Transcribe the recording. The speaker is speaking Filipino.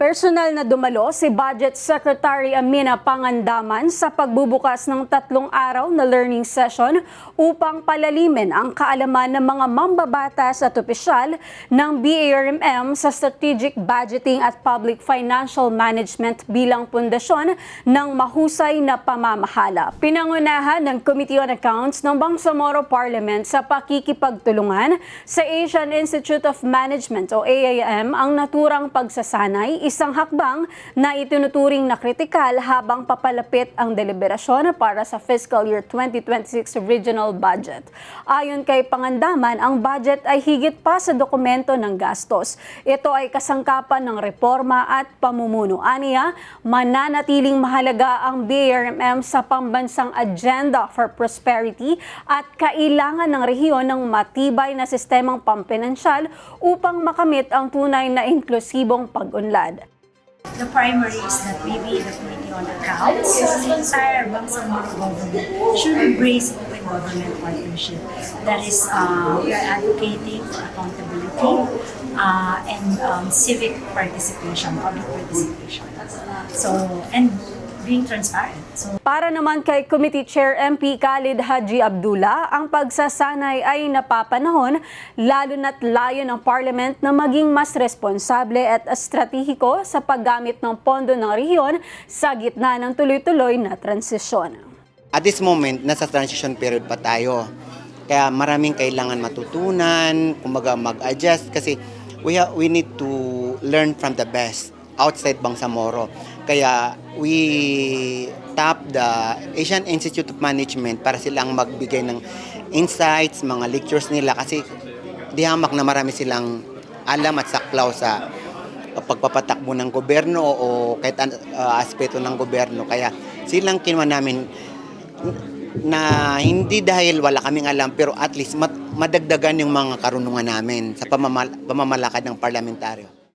Personal na dumalo si Budget Secretary Amina Pangandaman sa pagbubukas ng tatlong araw na learning session upang palalimin ang kaalaman ng mga mambabatas at opisyal ng BARMM sa strategic budgeting at public financial management bilang pundasyon ng mahusay na pamamahala. Pinangunahan ng Committee on Accounts ng Bangsamoro Parliament sa pakikipagtulungan sa Asian Institute of Management o AIM ang naturang pagsasanay, isang hakbang na itinuturing na kritikal habang papalapit ang deliberasyon para sa fiscal year 2026 regional budget. Ayon kay Pangandaman, ang budget ay higit pa sa dokumento ng gastos. Ito ay kasangkapan ng reforma at pamumuno. Aniya, mananatiling mahalaga ang BRMM sa pambansang agenda for prosperity at kailangan ng rehiyon ng matibay na sistemang pampinansyal upang makamit ang tunay na inklusibong pag-unlad. The primary is that maybe the Committee on Accounts, the entire Bangsamoro government should embrace open government partnership. That is, uh, we are advocating for accountability uh, and um, civic participation, public participation. So, and being transparent. So, Para naman kay Committee Chair MP Khalid Haji Abdullah, ang pagsasanay ay napapanahon lalo na't layo ng Parliament na maging mas responsable at estratehiko sa paggamit ng pondo ng rehiyon sa gitna ng tuloy-tuloy na transisyon. At this moment, nasa transition period pa tayo. Kaya maraming kailangan matutunan, kumbaga mag-adjust kasi we, ha- we need to learn from the best outside Bangsamoro. Kaya we tap the Asian Institute of Management para silang magbigay ng insights, mga lectures nila kasi di hamak na marami silang alam at saklaw sa pagpapatakbo ng gobyerno o kahit an- uh, aspeto ng gobyerno. Kaya silang kinuha namin na hindi dahil wala kaming alam pero at least mat- madagdagan yung mga karunungan namin sa pamamal- pamamalakad ng parlamentaryo.